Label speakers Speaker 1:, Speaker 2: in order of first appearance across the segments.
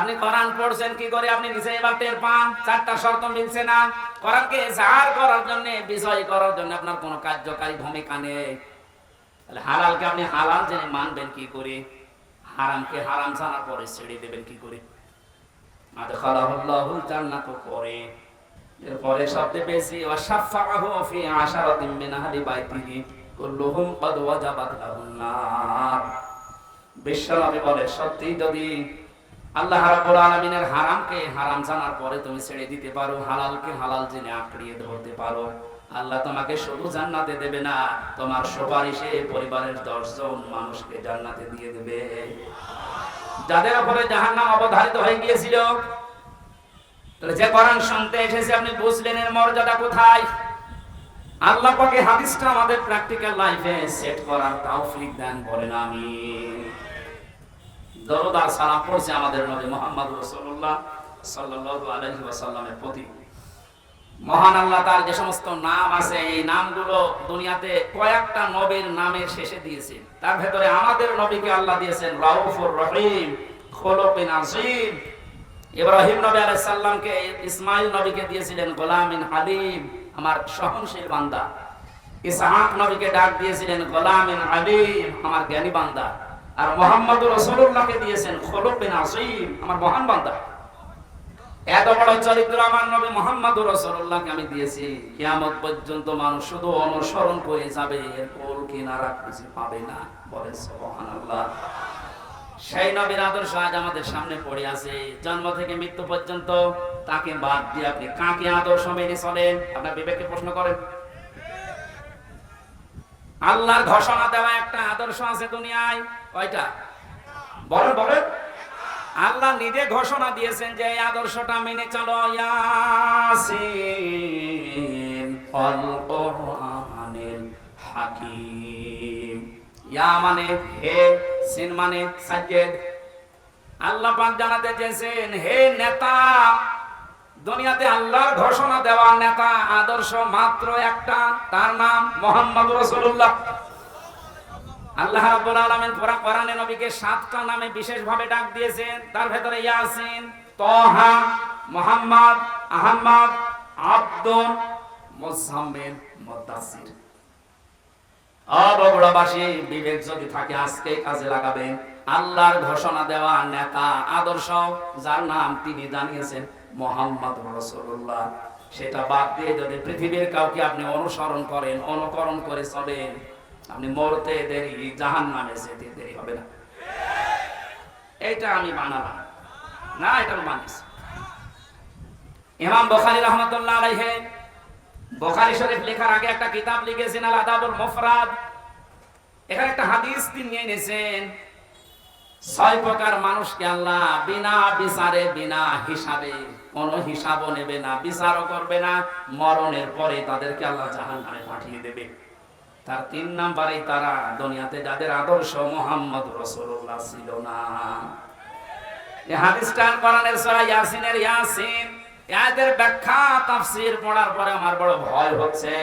Speaker 1: আপনি কোরআন পড়ছেন, কি করে আপনি নিজে এবার টের পান? চারটা শর্ত মিলছে না। কোরআনকে জাহার করার জন্য বিষয় করার জন্য আপনার কোনো কার্যকারী ভূমিকা নেই। তাহলে হালালকে আপনি হালাল জেনে মানবেন কি করে? হারামকে হারাম জানার পরে ছেড়ে দেবেন কি করে? আদখালাহুল্লাহুল জান্নাত করে এরপরে সবচেয়ে বেশি ফি আশারাতিন মিন আহলি বাইতিহি কুল্লুহুম ক্বাদ ওয়াজাবাত লাহুন নার। বিশ্বনবী বলে, সত্যি যদি আল্লাহ রাব্বুল আলামিনের হারামকে হারাম জানার পরে তুমি ছেড়ে দিতে পারো, হালালকে হালাল জেনে আঁকড়িয়ে ধরতে পারো। আল্লাহ তোমাকে শুধু জান্নাতে দেবে না, তোমার সুপারিশে পরিবারের দশজন মানুষকে জান্নাতে দিয়ে দেবে। যাদের উপরে জাহান্নাম অবধারিত হয়ে গিয়েছিল, তাহলে যে কোরআন শুনতে এসেছে, আপনি বুঝলেন এর মর্যাদা কোথায়? আল্লাহ পাকে হাদিসটা আমাদের প্র্যাকটিক্যাল লাইফে সেট করার তৌফিক দেন, বলেন আমি দরুদ আর সালাম পড়ছে আমাদের নবী মুহাম্মদ রাসূলুল্লাহ সাল্লাল্লাহু আলাইহি ওয়াসাল্লামের প্রতি। মহান আল্লাহ তার যে সমস্ত নাম আছে, এই নামগুলো দুনিয়াতে কয়েকটা নবীর নামের শেষে দিয়েছেন তার ভেতরে আমাদের নবীকে আল্লাহ দিয়েছেন রাউফুর রহিম ইব্রাহিম নবী ইসমাইল নবীকে দিয়েছিলেন গোলামিন হালিম, আমার সহনশীল বান্দা। ইসহাক নবীকে ডাক দিয়েছিলেন গোলামিন হালিম, আমার জ্ঞানী বান্দা। আর মোহাম্মদ রসুল্লাহকে দিয়েছেন খোলকিন আজিম আমার মহান বান্দা। এত বড় চরিত্র আমার নবী মোহাম্মদ রসুল্লাহকে আমি দিয়েছি। কিয়ামত পর্যন্ত মানুষ শুধু অনুসরণ করে যাবে, এর কোল কিনারা খুঁজে পাবে না বলে সুবহানাল্লাহ। সেই নবীর আদর্শ আজ আমাদের সামনে পড়ে আছে। জন্ম থেকে মৃত্যু পর্যন্ত তাকে বাদ দিয়ে আপনি কাকে আদর্শ মেনে চলেন? আপনার বিবেকে প্রশ্ন করেন। আল্লাহর ঘোষণা দেওয়া একটা আদর্শ আছে দুনিয়ায়। কয়টা? বলেন বলেন। আল্লাহ নিজে ঘোষণা দিয়েছেন যে এই আদর্শটা মেনে চলো, ইয়াসিন আল কোরআনিল হাকিম। ইয়া মানে হে, সিন মানে সাজ্জেদ। আল্লাহ পাক জানাতে চেয়েছেন, হে নেতা দুনিয়াতে আল্লাহর ঘোষণা দেওয়া নেতা আদর্শ মাত্র একটা, তার নাম মোহাম্মদ রাসূলুল্লাহ। আল্লাহ রাব্বুল আলামিন পুরা কোরআনে নবীকে সাতটা নামে বিশেষভাবে ডাক দিয়েছেন। তার ভেতরে ইয়াসিন তাহা মুহাম্মদ আহমদ আব্দুল, মুজাম্মিল, মুদাসসির। অবগুড়াবাসী, বিবেক যদি থাকে আজকে কাজে লাগাবেন। আল্লাহর ঘোষণা দেওয়া নেতা আদর্শ, যার নাম তিনি জানিয়েছেন। মোহাম্মদ রসুল্লাহ সেটা বাদ দিয়ে যদি পৃথিবীর কাউকে আপনি অনুসরণ করেন, অনুকরণ করে চলেন, আপনি মরতে দেরি জাহান নামে যেতে দেরি হবে না। এইটা আমি বানালাম না, এটা আমি মানিস। ইমাম বখারি রহমতুল্লাহ আলাইহে, বখারি শরীফ লেখার আগে একটা কিতাব লিখেছেন, আল আদাবুল মুফরাদ। এখানে একটা হাদিস তিনি নিয়ে এনেছেন ছয় প্রকার মানুষকে আল্লাহ বিনা বিচারে, বিনা হিসাবে কোনো হিসাবও নেবে না, বিচারও করবে না, মরণের পরে তাদেরকে আল্লাহ জাহান নামে পাঠিয়ে দেবে। তার তিন নাম্বারে তারা দুনিয়াতে যাদের আদর্শ মোহাম্মদ রসুল্লাহ ছিল না। এই হাদিসটা কোরআনের সূরা ইয়াসিনের ইয়াসিন। এদের ব্যাখ্যা, তাফসীর পড়ার পরে আমার বড় ভয় হচ্ছে।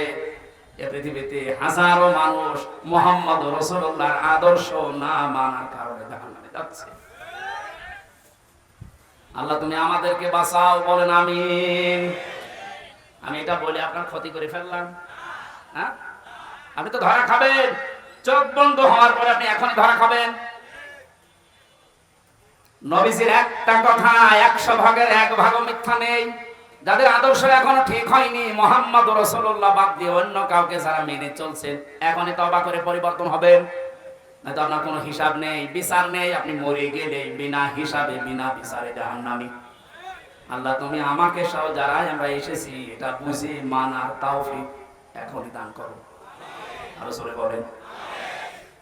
Speaker 1: এ পৃথিবীতে হাজারো মানুষ মোহাম্মদ রসুল্লাহর আদর্শ না মানার কারণে যাচ্ছে। আল্লাহ তুমি আমাদেরকে বাঁচাও, বলেন আমিন। আমি এটা বলে আপনার ক্ষতি করে ফেললাম। হ্যাঁ? আপনি তো ধরা খাবেন। চোখ বন্ধ হওয়ার পরে আপনি এখনই ধরা খাবেন। নবীজির একটা কথা, একশো ভাগের এক ভাগ মিথ্যা নেই। যাদের আদর্শ এখনও ঠিক হয়নি, মোহাম্মদ রসুল্লাহ বাদ দিয়ে অন্য কাউকে যারা মেনে চলছেন, এখনই তবা করে পরিবর্তন হবেন। নয়তো আপনার কোনো হিসাব নেই, বিচার নেই, আপনি মরে গেলে বিনা হিসাবে, বিনা বিচারে জাহান্নামি। আল্লাহ, তুমি আমাকে সহ আমরা এসেছি, এটা বুঝে মানার তাওফিক এখনই দান করো। আরও বলেন।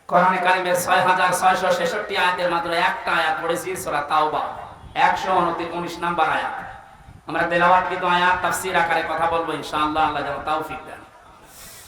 Speaker 1: কোরআনে ছয় হাজার ছয়শো ছেষট্টি আয়াতের মাত্র একটা আয়াত পড়েছি, সোরা তাওবা, একশো উনত্রিশ নাম্বার আয়াত। আমরা তেলাওয়াতকৃত আয়াত, তাফসীর আকারে কথা বলব, ইনশাআল্লাহ, আল্লাহ যেন তৌফিক দেন।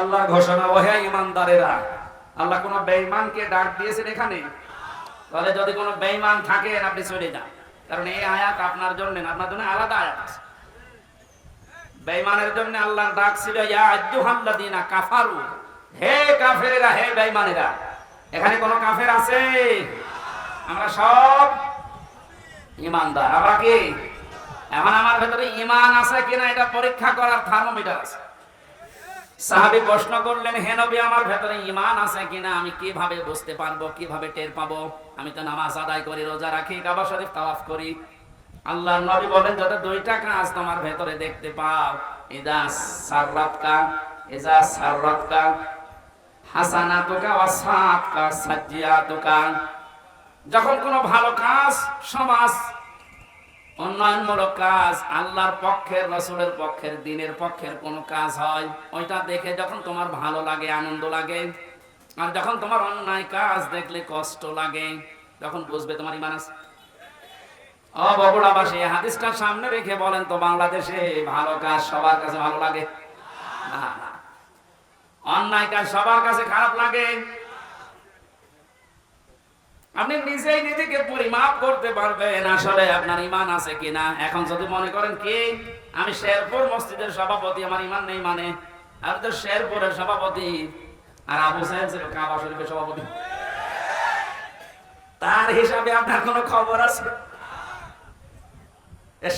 Speaker 1: আল্লাহ ঘোষণা ও হে ইমানদারেরা, আল্লাহ কোন বেঈমানকে ডাক দিয়েছেন এখানে? তাহলে যদি কোনো বেঈমান থাকেন আপনি চলে যান। কারণ এই আয়াত আপনার জন্য আপনার জন্য আলাদা আয়াত। আছে। বেঈমানের জন্য আল্লাহর ডাক ছিল, ইয়া আইয়ুহাল্লাযীনা কাফারু হে কাফেরেরা, হে বেঈমানেরা। এখানে কোনো কাফের আছে? আমরা সব ইমানদার। আমরা কি? এখন আমার ভেতরে ইমান আছে কিনা, এটা পরীক্ষা করার থার্মোমিটার আছে। সাহাবী প্রশ্ন করলেন, হে নবী, আমার ভেতরে ইমান আছে কিনা? আমি কীভাবে বুঝতে পারব? কীভাবে টের পাবো? আমি তো নামাজ আদায় করি, রোজা রাখি, কাবা শরীফ তাওয়াফ করি। আল্লাহর নবী বলেন যত দুইটা কাজ তোমার ভেতরে দেখতে পাও, ইদা সাররাতকা ইজা সাররাতকা, হাসানাতুকা ওয়া সাআতকা সাজ্জিয়াতুকা। যখন কোনো ভালো কাজ সমাজ উন্নয়নমূলক কাজ আল্লাহর পক্ষের, রসুলের পক্ষের, দিনের পক্ষের কোনো কাজ হয়, ওইটা দেখে যখন তোমার ভালো লাগে, আনন্দ লাগে, আর যখন তোমার অন্যায় কাজ দেখলে কষ্ট লাগে, তখন বুঝবে তোমার ইমান আছে। ও বগুড়াবাসী হাদিসটা সামনে রেখে বলেন তো, বাংলাদেশে ভালো কাজ সবার কাছে ভালো লাগে? অন্যায় কাজ সবার কাছে খারাপ লাগে আপনি নিজেই নিজেকে পরিমাপ করতে পারবেন আসলে আপনার ইমান আছে কিনা। এখন যদি মনে করেন কি, আমি শেরপুর মসজিদের সভাপতি, আমার ইমান নেই মানে। আমি তো শেরপুরের সভাপতি আর আবু সাহেব কাবা শরীফের সভাপতি। তার হিসাবে আপনার কোনো খবর আছে?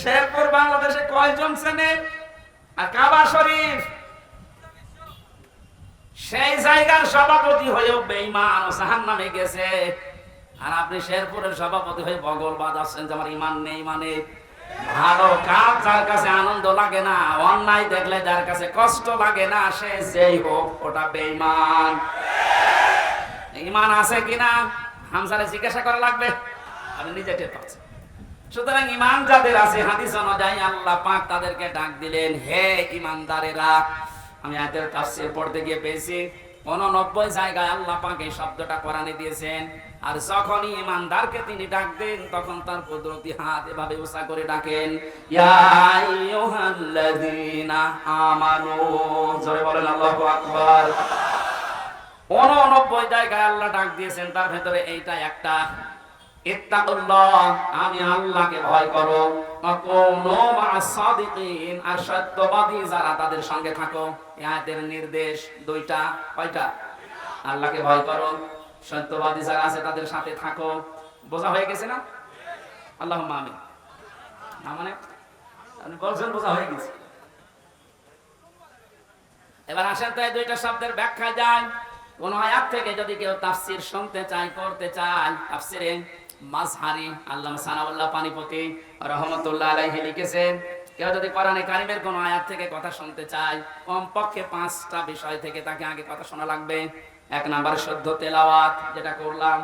Speaker 1: শেরপুর বাংলাদেশে কয়জন চেনে আর কাবা শরীফ? সেই জায়গার সভাপতি হয়েও বেইমান ও জাহান্নামে গেছে। আর আপনি শেরপুরের সভাপতি হয়ে বগল বাজাচ্ছেন যে আমার ইমান নেই মানে। ভালো কাজ, যার কাছে আনন্দ লাগে না, অন্যায় দেখলে যার কাছে কষ্ট লাগে না, সে যেই হোক, ওটা বেইমান ইমান আছে কিনা হামসারে জিজ্ঞাসা করা লাগবে? আপনি নিজে টের পাচ্ছেন। সুতরাং ইমান যাদের আছে, হাদিস অনুযায়ী আল্লাহ পাক তাদেরকে ডাক দিলেন, হে ইমানদারেরা, আমি আয়াতের তাফসীর পড়তে গিয়ে পেয়েছি। উননব্বই জায়গায় আল্লাহ পাক এই শব্দটা কোরআনে দিয়েছেন আর যখনই ইমানদারকে তিনি ডাক দেন, তখন তার কুদরতি হাত এভাবে উষা করে ডাকেন আমানু। জোরে বলেন, আল্লাহু আকবার। উননব্বই জায়গায় আল্লাহ ডাক দিয়েছেন, তার ভেতরে এইটা একটা আমি আল্লাহকে ভয় করো। আর সত্যবাদী যারা তাদের সঙ্গে থাকো। আয়াতের নির্দেশ দুইটা, কয়টা? আল্লাহকে ভয় করো। সত্যবাদী যারা আছে, তাদের সাথে থাকো। বোঝা হয়ে গেছে না? আল্লাহুম্মা আমিন। না মানে? আপনি বোঝা হয়ে গেছে। এবার আসেন তো এই দুইটা শব্দের ব্যাখ্যা যায় কোন আয়াত থেকে যদি কেউ তাফসির শুনতে চায় করতে চায়, তাফসিরে মাজহারি আল্লামা সানাউল্লাহ পানিপতি রহমতুল্লাহ আলাইহি লিখেছেন, কেউ যদি কোরআনে কারিমের কোন আয়াত থেকে কথা শুনতে চায়, কমপক্ষে পাঁচটা বিষয় থেকে তাকে আগে কথা শোনা লাগবে। এক নাম্বার শুদ্ধ তেলাওয়াত যেটা করলাম।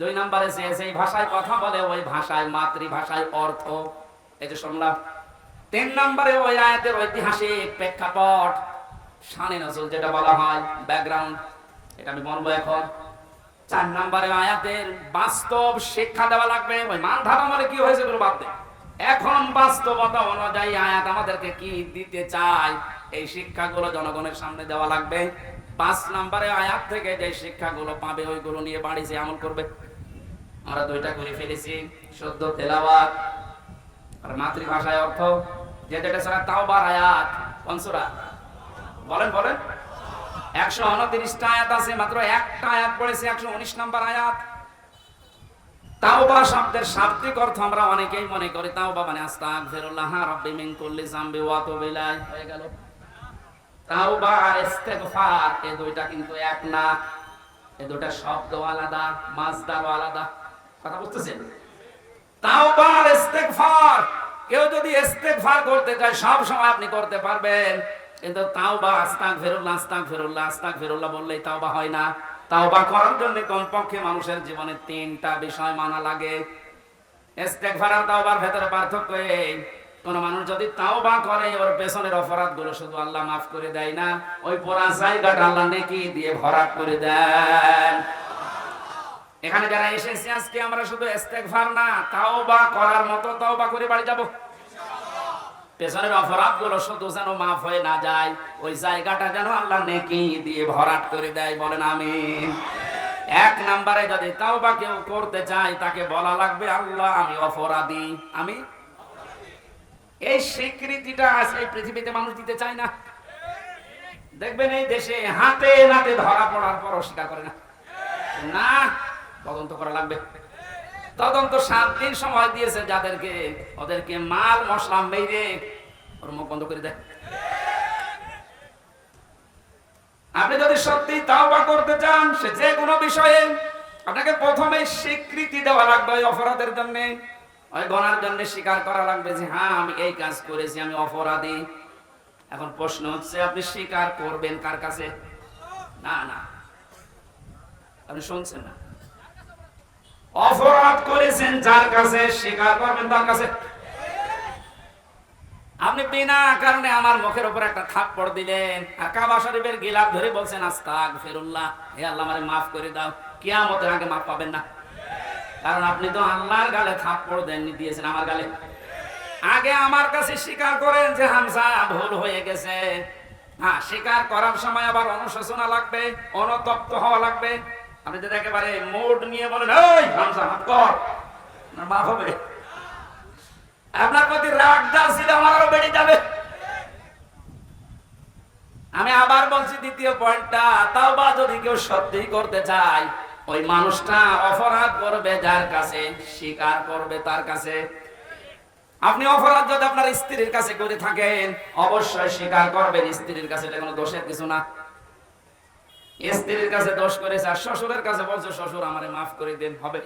Speaker 1: দুই নম্বরে যে সেই ভাষায় কথা বলে, ওই ভাষায় মাতৃভাষায় অর্থ। এই যে শুনলাম। তিন নম্বরে ওই আয়াতের ঐতিহাসিক প্রেক্ষাপট, শানে নজল যেটা বলা হয় ব্যাকগ্রাউন্ড এটা আমি বলব এখন। চার নম্বরে আয়াতের বাস্তব শিক্ষা দেওয়া লাগবে। ওই মান ধারণা মানে কি হয়েছে বলে বাদ। এখন বাস্তবতা অনুযায়ী আয়াত আমাদেরকে কি দিতে চায়, এই শিক্ষাগুলো জনগণের সামনে দেওয়া লাগবে। পাঁচ নম্বরে আয়াত থেকে যে শিক্ষাগুলো পাবে, ওইগুলো নিয়ে বাড়ি যে আমল করবে। আমরা দুইটা করে ফেলেছি শুদ্ধ তেলাওয়াত। আর মাতৃভাষায় অর্থ, যে যেটা সারা তাও বার আয়াত সূরা? বলেন বলেন। একশো উনত্রিশটা আয়াত আছে, মাত্র একটা আয়াত পড়েছে, একশো উনিশ নাম্বার আয়াত। আমরা অনেকেই মনে করি, তাওবা মানে আস্তাগফিরুল্লাহ রাব্বি মিন কুল্লি যামবি ওয়া তুবু ইলাইহি। হয়ে গেল। সব সময় আপনি করতে পারবেন। কিন্তু বললেই হয় না। করার জন্য কমপক্ষে মানুষের জীবনে তিনটা বিষয় মানা লাগে। ভেতরে পার্থক্য কোন মানুষ যদি তাওবা করে ওর পেছনের অপরাধগুলো শুধু আল্লাহ মাফ করে দেয় না, ওই পোড়া জায়গাটা আল্লাহ নেকি দিয়ে ভরাট করে দেন। এখানে যারা এসেছি, আজকে আমরা শুধু ইস্তেগফার না তাও বা করার মতো তাও বা করে বাড়ি যাব। পেছনের অপরাধগুলো শুধু যেন মাফ হয়ে না যায়, ওই জায়গাটা যেন আল্লাহ নেকি দিয়ে ভরাট করে দেয়, বলেন আমি এক নম্বরে যদি তাও বা কেউ করতে চায়, তাকে বলা লাগবে, আল্লাহ আমি অপরাধী। আমি এই স্বীকৃতিটা আছে, এই পৃথিবীতে মানুষ দিতে চায় না। দেখবেন এই দেশে হাতে নাতে ধরা পড়ার পর স্বীকার করে না। না, তদন্ত করা লাগবে। তদন্ত সাত দিন সময় দিয়েছে যাদেরকে, ওদেরকে মাল মশলা মেরে ওর মুখ বন্ধ করে দেয়। আপনি যদি সত্যি তাওবা করতে চান, সে যে কোনো বিষয়ে আপনাকে প্রথমে স্বীকৃতি দেওয়া লাগবে অপরাধের জন্য। ওই গনার জন্য স্বীকার করা লাগবে যে হ্যাঁ আমি এই কাজ করেছি, আমি অপরাধী। এখন প্রশ্ন হচ্ছে, আপনি স্বীকার করবেন কার কাছে? না না। আপনি শুনছেন না। অপরাধ করেছেন যার কাছে, স্বীকার করবেন তার কাছে। আপনি বিনা কারণে আমার মুখের উপর একটা থাপ্পড় দিলেন। কাবা শরীফের গিলাপ ধরে বলছেন আস্তাক ফেরুল্লাহ হে আল্লাহ, আমারে মাফ করে দাও। কিয়ামতের আগে মাফ পাবেন না। কারণ আপনি তো আল্লাহর গালে থাপ্পড় দেননি, দিয়েছেন আমার গালে। আগে আমার কাছে স্বীকার করেন যে হামসা ভুল হয়ে গেছে। হ্যাঁ স্বীকার করার সময় আবার অনুশোচনা লাগবে, অনুতপ্ত হওয়া লাগবে। আপনি যদি একেবারে মোড নিয়ে বলেন, এই হামসা মাফ কর। মাফ হবে। আপনার প্রতি রাগটা ছিল আমার আরও বেড়ে যাবে। আমি আবার বলছি দ্বিতীয় পয়েন্টটা তাও বা যদি কেউ সত্যি করতে চায় ওই মানুষটা অপরাধ করবে যার কাছে, স্বীকার করবে তার কাছে। আপনি অপরাধ যদি আপনার স্ত্রীর কাছে করে থাকেন, অবশ্যই স্বীকার করবেন, স্ত্রীর কাছে এটা কোনো দোষের কিছু না। স্ত্রীর কাছে দোষ করেছে আর শ্বশুরের কাছে বলছে, শ্বশুর আমারে মাফ করে দেন, হবে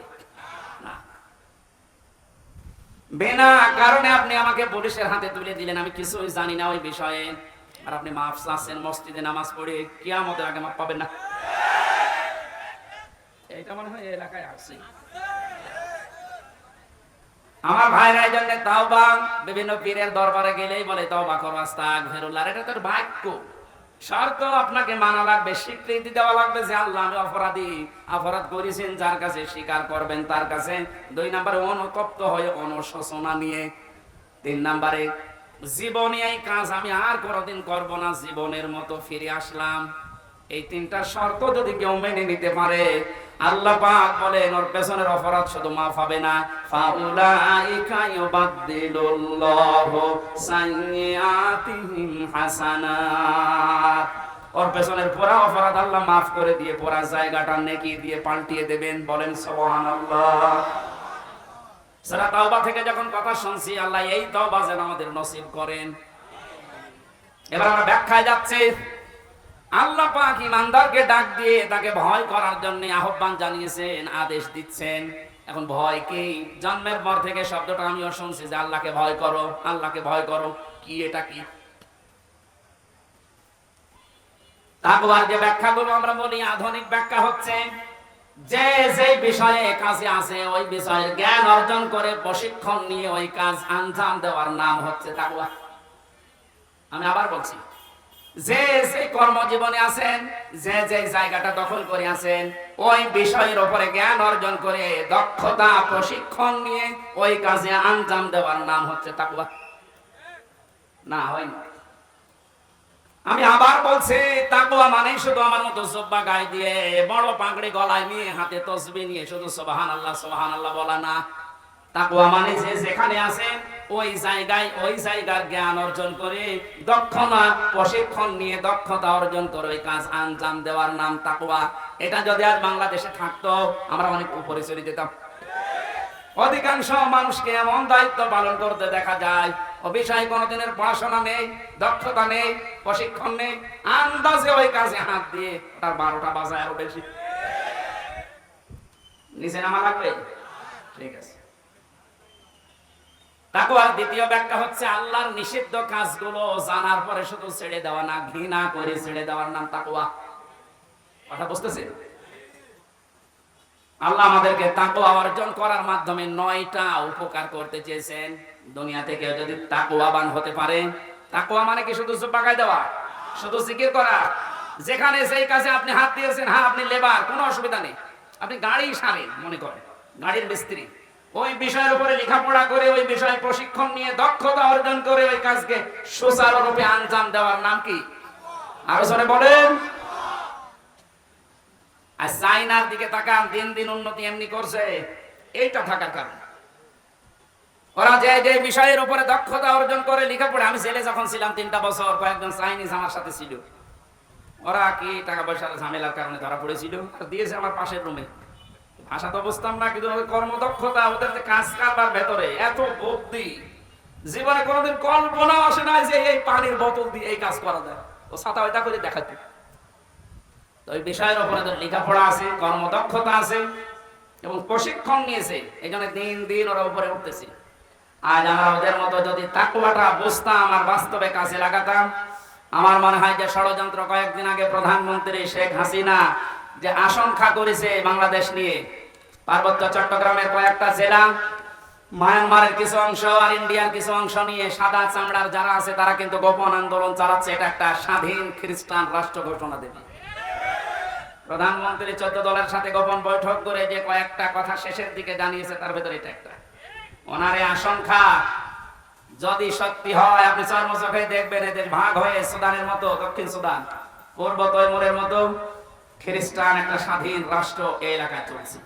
Speaker 1: বিনা কারণে আপনি আমাকে পুলিশের হাতে তুলে দিলেন, আমি কিছুই জানি না ওই বিষয়ে। আর আপনি মাফ চাচ্ছেন, মসজিদে নামাজ পড়ে কিয়ামতের আগে মাফ পাবেন না। এইটা মনে হয় এলাকায় আসছে আমার ভাইরা এই জন্য তাওবা বিভিন্ন পীরের দরবারে গেলেই বলে, তাওবা করো আস্তাক ফেরুল্লাহ এটা তোর বাক্য শর্ত আপনাকে মানা লাগবে, স্বীকৃতি দেওয়া লাগবে যে আল্লাহ আমি অপরাধী। অপরাধ করেছেন, যার কাছে স্বীকার করবেন, তার কাছে দুই নম্বরে অনুতপ্ত হয়ে অনুশোচনা নিয়ে, তিন নম্বরে, জীবনে এই কাজ আমি আর কোনোদিন করব না, জীবনের মতো ফিরে আসলাম। এই তিনটা শর্ত যদি কেউ মেনে নিতে পারে আল্লাহ পাক বলেন, ওর পেছনের অপরাধ শুধু মাফ হবে না। ফাউলাইকা ইউবাদদিলুল্লাহু সাইয়্যাতিহিম হাসানাত ওর পেছনের পুরা অপরাধ আল্লাহ মাফ করে দিয়ে পুরা জায়গাটা নেকি দিয়ে পাল্টিয়ে দেবেন। বলেন, সুবহানাল্লাহ। সারা তাওবা থেকে যখন কথা শুনছি, আল্লাহ এই তাওবা যেন আমাদের নসিব করেন। এবার আমরা ব্যাখ্যায় যাচ্ছি। আল্লাহ পাক ইমানদারকে ডাক দিয়ে তাকে ভয় করার জন্য আহ্বান জানিয়েছেন, আদেশ দিচ্ছেন। এখন ভয় কি? জন্মের পর থেকে শব্দটা আমিও শুনছি যে আল্লাহকে ভয় করো, আল্লাহকে ভয় করো। কি এটা কি? তাকওয়ার যে ব্যাখ্যাগুলো আমরা বলি, আধুনিক ব্যাখ্যা হচ্ছে, যে যে বিষয়ে কাজে আছে ওই বিষয়ের জ্ঞান অর্জন করে প্রশিক্ষণ নিয়ে ওই কাজ আঞ্জাম দেওয়ার নাম হচ্ছে তাকওয়া। আমি আবার বলছি যে যে কর্মজীবনে আছেন, যে যে জায়গাটা দখল করে আছেন, ওই বিষয়ের উপরে জ্ঞান অর্জন করে দক্ষতা, প্রশিক্ষণ নিয়ে ওই কাজে আঞ্জাম দেওয়ার নাম হচ্ছে তাকওয়া। না হয় আমি আবার বলছি তাকুয়া মানে শুধু আমার মতো জব্বা গায়ে দিয়ে বড় পাগড়ি গলায় নিয়ে হাতে তসবি নিয়ে শুধু সুবহানাল্লাহ সুবহানাল্লাহ বলা না। তাকওয়া মানে যে যেখানে আছেন ওই জায়গায় ওই জায়গার জ্ঞান অর্জন করে দক্ষতা, প্রশিক্ষণ নিয়ে দক্ষতা অর্জন করে ওই কাজ আঞ্জাম দেওয়ার নাম তাকওয়া। এটা যদি আজ বাংলাদেশে থাকতো, আমরা অনেক উপরে চলে যেতাম অধিকাংশ মানুষকে এমন দায়িত্ব পালন করতে দেখা যায় ও বিষয়ে কোনোদিনের পড়াশোনা নেই, দক্ষতা নেই, প্রশিক্ষণ নেই, আন্দাজে ওই কাজে হাত দিয়ে তার বারোটা বাজায় আরও বেশি। নিচে নামা লাগবে? ঠিক আছে। তাকওয়ার দ্বিতীয় ব্যাখ্যা হচ্ছে আল্লাহর নিষিদ্ধ কাজগুলো জানার পরে শুধু ছেড়ে দেওয়া না, ঘৃণা করে ছেড়ে দেওয়ার নাম তাকওয়া কথা বুঝতেছে আল্লাহ আমাদেরকে তাকওয়া অর্জন করার মাধ্যমে নয়টা উপকার করতে চেয়েছেন। দুনিয়া থেকে যদি তাকওয়াবান হতে পারে, তাকওয়া মানে কি? শুধু পাকায় দেওয়া, শুধু জিকির করা। যেখানে সেই কাজে আপনি হাত দিয়েছেন হ্যাঁ আপনি লেবার কোনো অসুবিধা নেই। আপনি গাড়ি সারেন, মনে করেন। গাড়ির মিস্ত্রি ওই বিষয়ের উপরে লেখাপড়া করে, ওই বিষয়ে প্রশিক্ষণ নিয়ে দক্ষতা অর্জন করে ওই কাজকে সুচারুরূপে আঞ্জাম দেওয়ার নাম কি? আরও জনে বলেন। আর চাইনার দিকে তাকান, দিন দিন উন্নতি এমনি করছে। এইটা থাকার কারণ। ওরা যে যে বিষয়ের উপরে দক্ষতা অর্জন করে লেখাপড়া, আমি জেলে যখন ছিলাম তিনটা বছর, কয়েকজন চাইনিজ আমার সাথে ছিল। ওরা কি টাকা পয়সার ঝামেলার কারণে ধরা পড়েছিল? আর দিয়েছে আমার পাশের রুমে ভাষা তো বুঝতাম না, কিন্তু ওদের কর্মদক্ষতা, ওদের যে কাজ কারবার ভেতরে, এত বুদ্ধি। জীবনে কোনোদিন কল্পনা আসে না যে এই পানির বোতল দিয়ে এই কাজ করা যায়। ও ছাতা ওইটা করে দেখাতে তো ওই বিষয়ের উপরে ওদের লেখাপড়া আছে, কর্মদক্ষতা আছে, এবং প্রশিক্ষণ নিয়েছে। জন্য দিন দিন ওরা উপরে উঠতেছে। আজ আমরা ওদের মতো যদি তাকুয়াটা বুঝতাম আর বাস্তবে কাজে লাগাতাম, আমার মনে হয় যে ষড়যন্ত্র কয়েকদিন আগে প্রধানমন্ত্রী শেখ হাসিনা যে আশঙ্কা করেছে বাংলাদেশ নিয়ে পার্বত্য চট্টগ্রামের কয়েকটা জেলা, মায়ানমারের কিছু অংশ আর ইন্ডিয়ার কিছু অংশ নিয়ে সাদা চামড়ার যারা আছে, তারা কিন্তু গোপন আন্দোলন চালাচ্ছে। এটা একটা স্বাধীন খ্রিস্টান রাষ্ট্র ঘোষণা দেবে। প্রধানমন্ত্রী চোদ্দ দলের সাথে গোপন বৈঠক করে যে কয়েকটা কথা শেষের দিকে জানিয়েছে, তার ভেতরে এটা একটা। ওনার আশঙ্কা, যদি সত্যি হয়, আপনি চর্ম চোখে দেখবেন, এদের ভাগ হয়ে সুদানের মতো, দক্ষিণ সুদান, পূর্ব তৈমুরের মতো খ্রিস্টান একটা স্বাধীন রাষ্ট্র এই এলাকায় চলছে।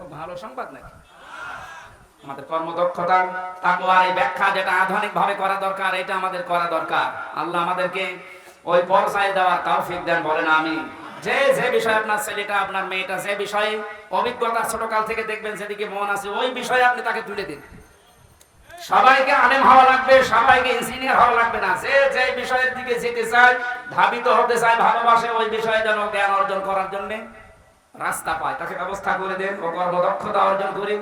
Speaker 1: খুব ভালো সংবাদ নাকি? আমাদের কর্মদক্ষতা, তাকওয়ার এই ব্যাখ্যা যেটা আধুনিক ভাবে করা দরকার, এটা আমাদের করা দরকার। আল্লাহ আমাদেরকে ওই পর্যায়ে দেওয়ার তৌফিক দেন, বলেন আমি যে যে বিষয়ে আপনার ছেলেটা, আপনার মেয়েটা, যে বিষয়ে অভিজ্ঞতা ছোটকাল থেকে দেখবেন সেদিকে মন আছে, ওই বিষয়ে আপনি তাকে তুলে দিন। সবাইকে আলেম হওয়া লাগবে, সবাইকে ইঞ্জিনিয়ার হওয়া লাগবে না। যে যে বিষয়ের দিকে যেতে চায়, ধাবিত হতে চায়, ভালোবাসে, ওই বিষয়ে যেন জ্ঞান অর্জন করার জন্য। রাস্তা পায়। তাকে ব্যবস্থা করে দেন ও কর্মদক্ষতা অর্জন করে।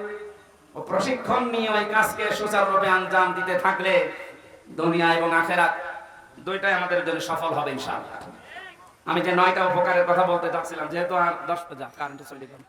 Speaker 1: ও প্রশিক্ষণ নিয়ে ওই কাজকে সুচারুরূপে আঞ্জাম দিতে থাকলে দুনিয়া এবং আখেরাত দুইটাই আমাদের জন্য সফল হবে ইনশাআল্লাহ। আমি যে নয়টা উপকারের কথা বলতে চাচ্ছিলাম, যেহেতু আর দশটা যা কারেন্টে চলে গেল।